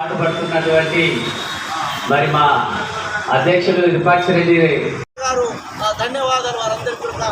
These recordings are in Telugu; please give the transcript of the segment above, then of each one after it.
పాటుపడుతున్నటువంటి మరి మా అధ్యక్షులు విరూపాక్ష రెడ్డి గారు ధన్యవాదాలు వారందరికీ కూడా.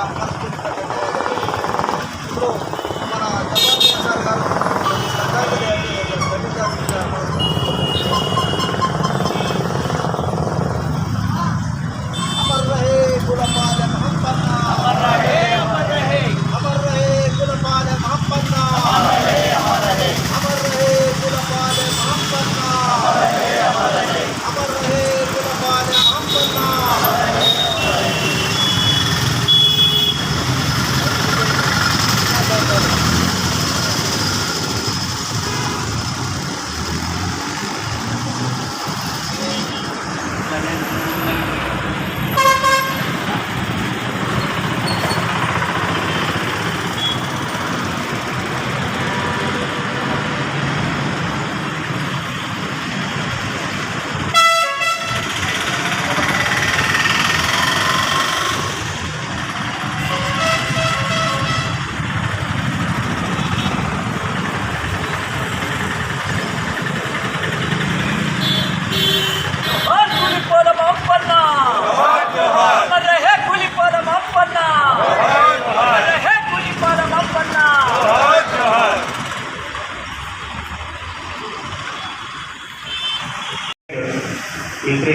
ఇంట్రీ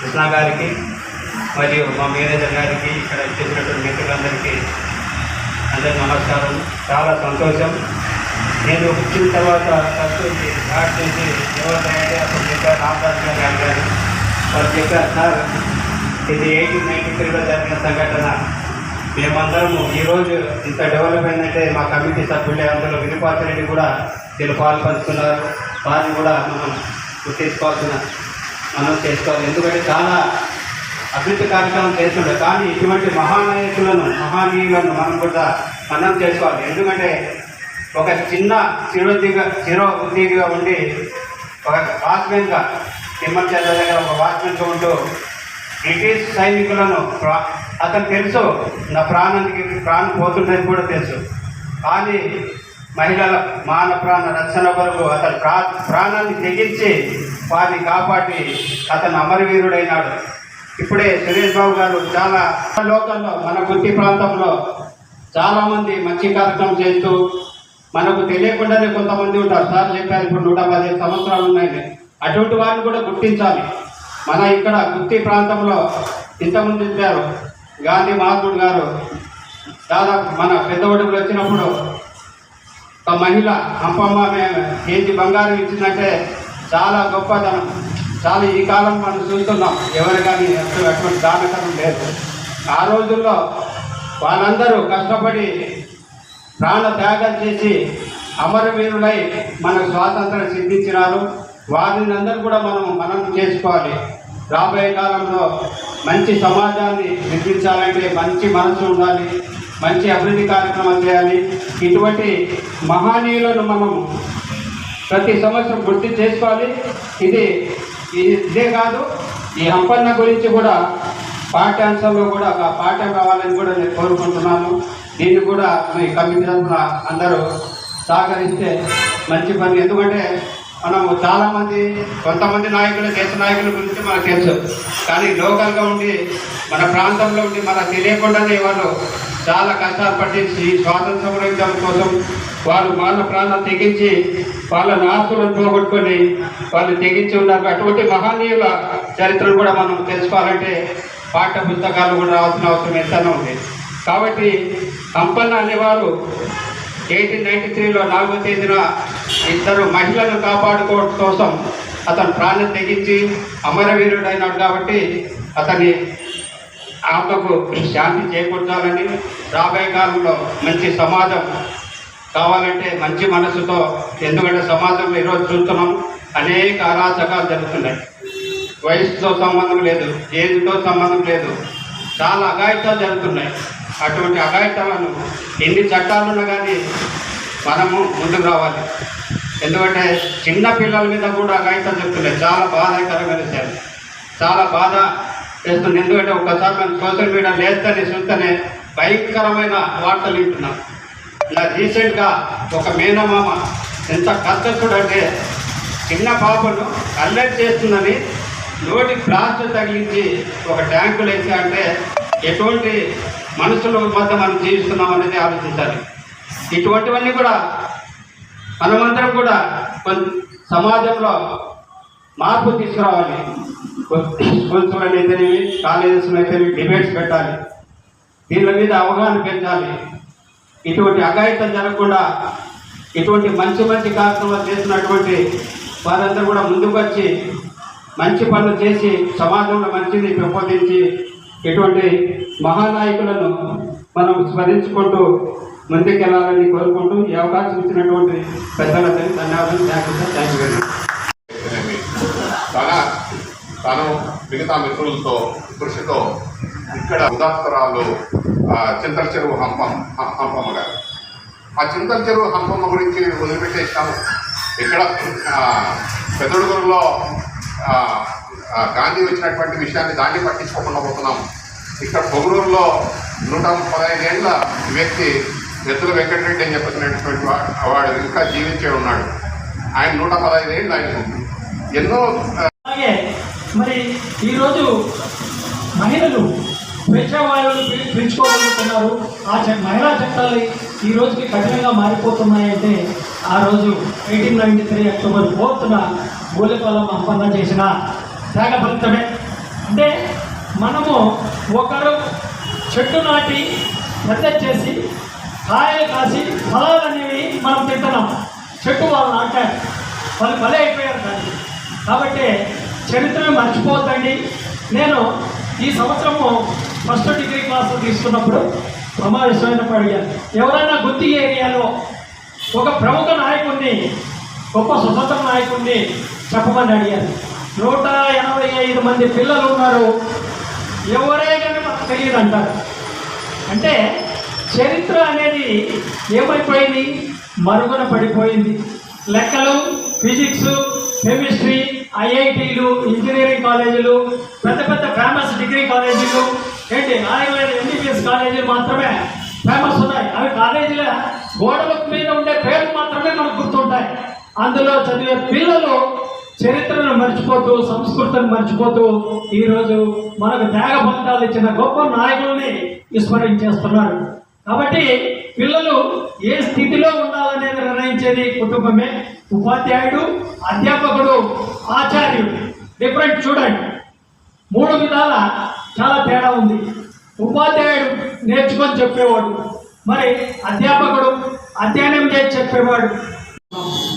కృష్ణ గారికి మరియు మా మేనేజర్ గారికి ఇక్కడ చేసినటువంటి మిత్రులందరికీ అందరి నమస్కారం. చాలా సంతోషం. నేను వచ్చిన తర్వాత ఫస్ట్ స్టార్ట్ చేసి ఎవరైతే అప్పుడు చెప్పారు రామదాస్ గారు అడిగారు వాళ్ళు చెప్పారు సార్ ఇది ఎయిటీన్ నైన్టీ త్రీలో జరిగిన సంఘటన. మేమందరము ఈరోజు ఇంత డెవలప్మెంట్ అంటే మా కమిటీ సభ్యులే అందులో వినుపాతిరెడ్డి కూడా దీన్ని పాలు పంచుకున్నారు వారిని కూడా మనం గుర్తించుకోవాల్సిన మనం చేసుకోవాలి. ఎందుకంటే చాలా అభివృద్ధి కార్యక్రమం చేస్తుండే కానీ ఇటువంటి మహానాయకులను మహానీయులను మనం కూడా మనం చేసుకోవాలి. ఎందుకంటే ఒక చిన్న చిరోద్యోగ చిరో ఉద్యోగిగా ఉండి ఒక వాచ్మెన్గా తిమ్మచంద్ర దగ్గర ఒక వాచ్మెన్గా ఉంటూ బ్రిటిష్ సైనికులను ప్రా- అతను తెలుసు నా ప్రాణానికి ప్రాణం పోతుందని కూడా తెలుసు. కానీ మహిళల మాన ప్రాణ రక్షణ కొరకు అతని ప్రా ప్రాణాన్ని తెగించి వారిని కాపాడి అతను అమరవీరుడైనాడు. ఇప్పుడే సురేష్ బాబు గారు చాలా లోకంలో మన గుత్తి ప్రాంతంలో చాలామంది మంచి కార్యక్రమం చేస్తూ మనకు తెలియకుండానే కొంతమంది ఉంటారు. సార్ చెప్పారు ఇప్పుడు నూట పదిహేను సంవత్సరాలు ఉన్నాయి. అటువంటి వారిని కూడా గుర్తించాలి. మన ఇక్కడ గుత్తి ప్రాంతంలో ఇంతమంది చెప్పారు గాంధీ మహాత్ముడు గారు దాదాపు మన పెద్దవడుగులు వచ్చినప్పుడు ఒక మహిళ అంపమ్మ మేము కేజీ బంగారం ఇచ్చిందంటే చాలా గొప్పతనం. చాలా ఈ కాలం మనం చూస్తున్నాం. ఎవరు కానీ అసలు అటువంటి దానకరం లేదు. ఆ రోజుల్లో వాళ్ళందరూ కష్టపడి ప్రాణ త్యాగం చేసి అమరవీరులై మనకు స్వాతంత్రం సిద్ధించినారు. వారిని అందరూ కూడా మనం మనం చేసుకోవాలి. రాబోయే కాలంలో మంచి సమాజాన్ని నిర్మించాలంటే మంచి మనసు ఉండాలి. మంచి అభివృద్ధి కార్యక్రమాలు చేయాలి. ఇటువంటి మహనీయులను మనం ప్రతి సంవత్సరం గుర్తు చేసుకోవాలి. ఇది ఇది- ఇదే కాదు ఈ హంపన్న గురించి కూడా పాఠ్యాంశంలో కూడా ఒక పాఠం కావాలని కూడా నేను కోరుకుంటున్నాను. దీన్ని కూడా మీ కమిటీ తరఫున అందరూ సహకరిస్తే మంచి పని. ఎందుకంటే మనము చాలామంది కొంతమంది నాయకులు దేశ నాయకుల గురించి మనకు తెలుసు. కానీ లోకల్గా ఉండి మన ప్రాంతంలో ఉండి మనకు తెలియకుండానే వాళ్ళు చాలా కష్టాలు పట్టించి స్వాతంత్ర సమరం కోసం వాళ్ళు వాళ్ళ ప్రాణాలు తెగించి వాళ్ళ నాస్తులను పోగొట్టుకొని వాళ్ళు తెగించి ఉన్నారు. అటువంటి మహనీయుల చరిత్రను కూడా మనం తెలుసుకోవాలంటే పాఠ్య పుస్తకాలు కూడా రావాల్సిన అవసరం ఎంతనే ఉంది. కాబట్టి సంపన్న అనేవారు ఎయిటీన్ నైన్టీ త్రీలో నాలుగో తేదీన ఇద్దరు మహిళలను కాపాడుకోవడం కోసం అతను ప్రాణం తెగించి అమరవీరుడైనాడు కాబట్టి అతని ఆమెకు శాంతి చేకూర్చాలని రాబోయే కాలంలో మంచి సమాజం కావాలంటే మంచి మనసుతో ఎందుకంటే సమాజంలో ఈరోజు చూస్తున్నాం అనేక అరాచకాలు జరుగుతున్నాయి. వయసుతో సంబంధం లేదు ఏజ్తో సంబంధం లేదు చాలా అఘాయితాలు జరుగుతున్నాయి. అటువంటి అఘాయితాలను ఎన్ని చట్టాలున్నా కానీ మనము ముందుకు రావాలి. ఎందుకంటే చిన్న పిల్లల మీద కూడా అఘాయితాలు జరుగుతున్నాయి. చాలా బాధాకరమైన విషయం చాలా బాధ వేస్తుంది ఎందుకంటే ఒకసారి మనం సోషల్ మీడియా లేస్తేనే చూస్తేనే భయంకరమైన వార్తలు వింటున్నాం. ఇలా రీసెంట్గా ఒక మేనమామ ఎంత కష్టస్తుడు అంటే చిన్న పాపను అల్లెట్ చేస్తుందని నోటి ప్లాస్టర్ తగిలించి ఒక ట్యాంకులు వేసి అంటే ఎటువంటి మనుషుల మధ్య మనం జీవిస్తున్నాం అనేది ఆలోచించాలి. ఇటువంటివన్నీ కూడా మనమందరం కూడా కొన్- సమాజంలో మార్పు తీసుకురావాలి. స్కూల్స్లో అయితేనేవి కాలేజెస్లో అయితేనేవి డిబేట్స్ పెట్టాలి. దీని మీద అవగాహన పెంచాలి. ఇటువంటి అఘాయితం జరగకుండా ఇటువంటి మంచి మంచి కార్యక్రమాలు చేస్తున్నటువంటి వారందరూ కూడా ముందుకు వచ్చి మంచి పనులు చేసి సమాజంలో మంచిని పెంపొందించి ఇటువంటి మహానాయకులను మనం స్మరించుకుంటూ ముందుకెళ్ళాలని కోరుకుంటూ ఈ అవకాశం ఇచ్చినటువంటి పెద్దలందరికీ ధన్యవాదాలు. Thank you thank you very much తను మిగతా మిత్రులతో కృషితో ఇక్కడ ఉదాత్తరాలు చింతల చెరువు హంపం హంపమ్మ గారు. ఆ చింతల చెరువు హంపమ్మ గురించి వదిలిపెట్టేస్తాము ఇక్కడ పెద్దడుగురులో గాంధీ వచ్చినటువంటి విషయాన్ని దాన్ని పట్టించుకోకుండా పోతున్నాము ఇక్కడ పొగరూరులో నూట పదహైదేళ్ళ వ్యక్తి ఎత్తుల వెంకటరెడ్డి అని చెప్పినటువంటి వాడు ఇంకా జీవించే ఉన్నాడు. ఆయన నూట పదహైదేళ్ళు ఆయన. ఎన్నో మరి ఈరోజు మహిళలు స్వేచ్ఛావాయువులు పీ- ఆ చ- మహిళా చట్టాలు ఈ రోజుకి కఠినంగా మారిపోతున్నాయంటే ఆ రోజు ఎయిటీన్ నైంటీ త్రీ అక్టోబర్ ఫోర్త్న గోలిపాలెం అప్పన్న చేసిన త్యాగ ఫలితమే. అంటే మనము ఒకరు చెట్టు నాటి పెద్ద చేసి కాయలు కాసి ఫలాలు అనేవి మనం తింటున్నాం. చెట్టు వాళ్ళు నాటారు. వాళ్ళు బలి అయిపోయారు దానికి. కాబట్టి చరిత్రను మర్చిపోద్దండి. నేను ఈ సంవత్సరము ఫస్ట్ డిగ్రీ క్లాసులు తీసుకున్నప్పుడు సమావేశమైనప్పుడు అడిగాను ఎవరైనా గుత్తి ఏరియాలో ఒక ప్రముఖ నాయకుడిని గొప్ప స్వతంత్ర నాయకుడిని చెప్పమని అడిగాను నూట ఎనభై ఐదు మంది పిల్లలు ఉన్నారు. ఎవరే కానీ మనకు తెలియదు అంటారు. అంటే చరిత్ర అనేది ఏమైపోయింది? మరుగున పడిపోయింది. లెక్కలు ఫిజిక్స్ కెమిస్ట్రీ ఐఐటీలు ఇంజనీరింగ్ కాలేజీలు పెద్ద పెద్ద ఫేమస్ డిగ్రీ కాలేజీలు ఏంటి నాయకులైన ఎంబీబీఎస్ కాలేజీలు మాత్రమే ఫేమస్ ఉన్నాయి. అవి కాలేజీల గోడల మీద ఉండే పేర్లు మాత్రమే మనకు గుర్తుంటాయి. అందులో చదివే పిల్లలు చరిత్రను మర్చిపోతూ సంస్కృతిని మర్చిపోతూ ఈరోజు మనకు త్యాగ ఫలితాలు ఇచ్చిన గొప్ప నాయకుల్ని విస్మరించేస్తున్నారు. కాబట్టి పిల్లలు ఏ స్థితిలో ఉండాలనేది నిర్ణయించేది కుటుంబమే. ఉపాధ్యాయుడు అధ్యాపకుడు ఆచార్యుడు. డిఫరెంట్ చూడండి మూడు విధాల చాలా తేడా ఉంది. ఉపాధ్యాయుడు నేర్చుకొని చెప్పేవాడు. మరి అధ్యాపకుడు అధ్యయనం చేసి చెప్పేవాడు.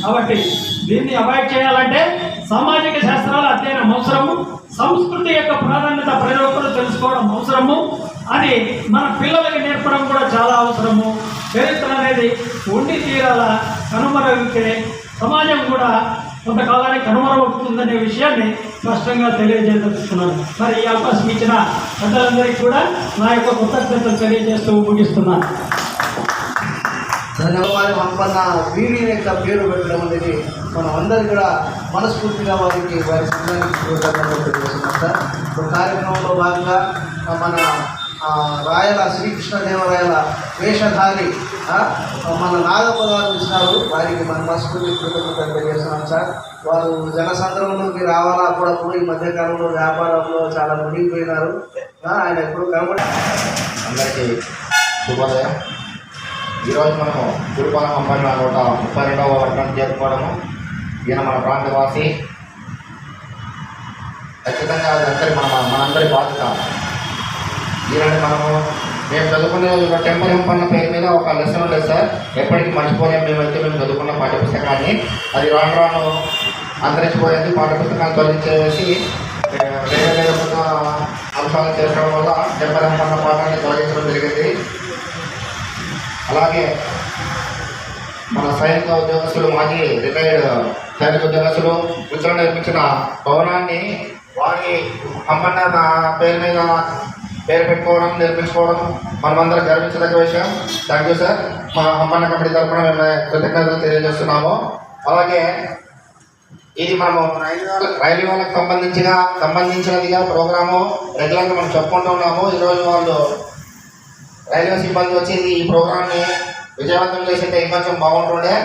కాబట్టి దీన్ని అవాయిడ్ చేయాలంటే సామాజిక శాస్త్రాల అధ్యయనం అవసరము. సంస్కృతి యొక్క ప్రాధాన్యత ప్రతి ఒక్కరూ తెలుసుకోవడం అవసరము. అని మన పిల్లలకి నేర్పడం కూడా చాలా అవసరము. చరిత్ర అనేది ఉండి తీరాల కనుమరుగితే సమాజం కూడా కొంతకాలానికి కనుమరుగవుతుందనే విషయాన్ని స్పష్టంగా తెలియజేస్తున్నాను మరి ఈ అవకాశం ఇచ్చిన పెద్దలందరికీ కూడా నా యొక్క కృతజ్ఞతలు తెలియజేస్తూ ముగిస్తున్నాను ధన్యవాదాలు హంపన్న వీరి యొక్క పేరు పెట్టడం అనేది మనం అందరూ కూడా మనస్ఫూర్తిగా వారికి వారి సంఘానికి తెలియజేస్తున్నాం సార్. కార్యక్రమంలో భాగంగా మన రాయల శ్రీకృష్ణదేవరాయల వేషధారి మన నాగపదాలు ఇచ్చినారు వారికి మన మనస్ఫూర్తి కృతజ్ఞతలు తెలియజేస్తున్నాం సార్. వారు జనసంద్రంలోకి రావాలా అప్పుడప్పుడు ఈ మధ్యకాలంలో వ్యాపారంలో చాలా మునిగిపోయినారు. ఆయన ఎప్పుడు కనబడి అందరికీ శుభోదయం. ఈరోజు మనము గురుపాలం అమ్మాయిల నూట ముప్పై రెండవ వర్గం చేరుకోవడము. ఈయన మన ప్రాంతవాసి. ఖచ్చితంగా అది అందరి మన మనందరి బాధ్యత. ఇలాంటి మనము మేము చదువుకునే టెంపర్ ఎంపన్న పేరు మీద ఒక లెసన్ ఉండదు సార్. ఎప్పటికీ మర్చిపోలేము మేమైతే మేము చదువుకున్న పాఠ్యపుస్తకాన్ని. అది రాను రాను అంతరించిపోయేది. పాఠ్యపుస్తకాన్ని తొలగించేసి వేరే వేరే కొత్త అంశాలు చేర్చడం వల్ల టెంపర్ ఎంపన్న పాఠాన్ని తొలగించడం జరిగింది. అలాగే మన సైనిక ఉద్యోగస్తులు మాజీ రిటైర్డ్ సైనిక ఉద్యోగస్తులు మిత్రులు నిర్మించిన భవనాన్ని వారి అమ్మన్న పేరు మీద పేరు పెట్టుకోవడం నిర్మించుకోవడం మనమందరం గర్వించదగ్గ విషయం. థ్యాంక్ యూ సార్ మా అమ్మన్న కమిటీ తరఫున మేము కృతజ్ఞతలు తెలియజేస్తున్నాము. అలాగే ఇది మనము రైల్వే రైల్వే వాళ్ళకి సంబంధించిన సంబంధించినదిగా ప్రోగ్రాము రెగ్యులర్గా మనం చెప్పుకుంటూ ఉన్నాము. ఈరోజు వాళ్ళు రైల్వే సిబ్బంది వచ్చి ఈ ప్రోగ్రామ్ని విజయవంతం చేసింటే ఇంకొంచెం బాగుంటుండే.